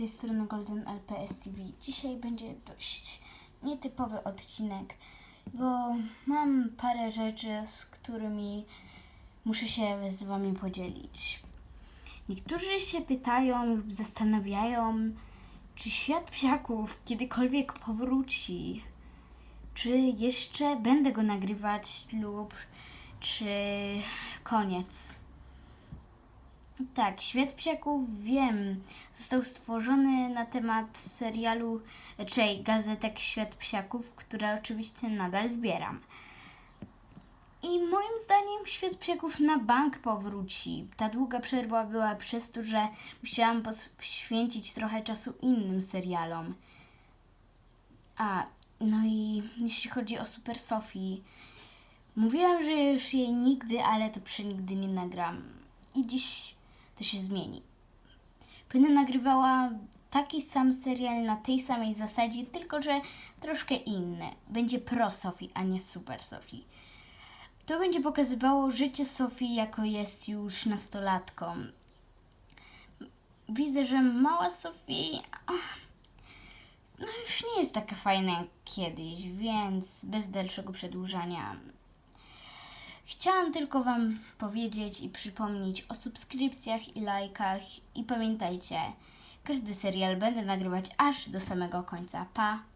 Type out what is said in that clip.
tej strony Golden LPS TV. Dzisiaj będzie dość nietypowy odcinek, bo mam parę rzeczy, z którymi muszę się z Wami podzielić. Niektórzy się pytają lub zastanawiają, czy świat psiaków kiedykolwiek powróci. Czy jeszcze będę go nagrywać lub czy koniec. Tak, Świat Psiaków wiem. Został stworzony na temat serialu, czyli gazetek Świat Psiaków, które oczywiście nadal zbieram. I moim zdaniem Świat Psiaków na bank powróci. Ta długa przerwa była przez to, że musiałam poświęcić trochę czasu innym serialom. A, no i jeśli chodzi o Super Sofii, mówiłam, że już jej nigdy, ale to przenigdy nie nagram. I dziś to się zmieni. Będę nagrywała taki sam serial na tej samej zasadzie, tylko że troszkę inny. Będzie pro Sofii, a nie super Sofii. To będzie pokazywało życie Sofii, jako jest już nastolatką. Widzę, że mała Sofii no już nie jest taka fajna jak kiedyś, więc bez dalszego przedłużania Chciałam tylko Wam powiedzieć i przypomnieć o subskrypcjach i lajkach i pamiętajcie, każdy serial będę nagrywać aż do samego końca. Pa!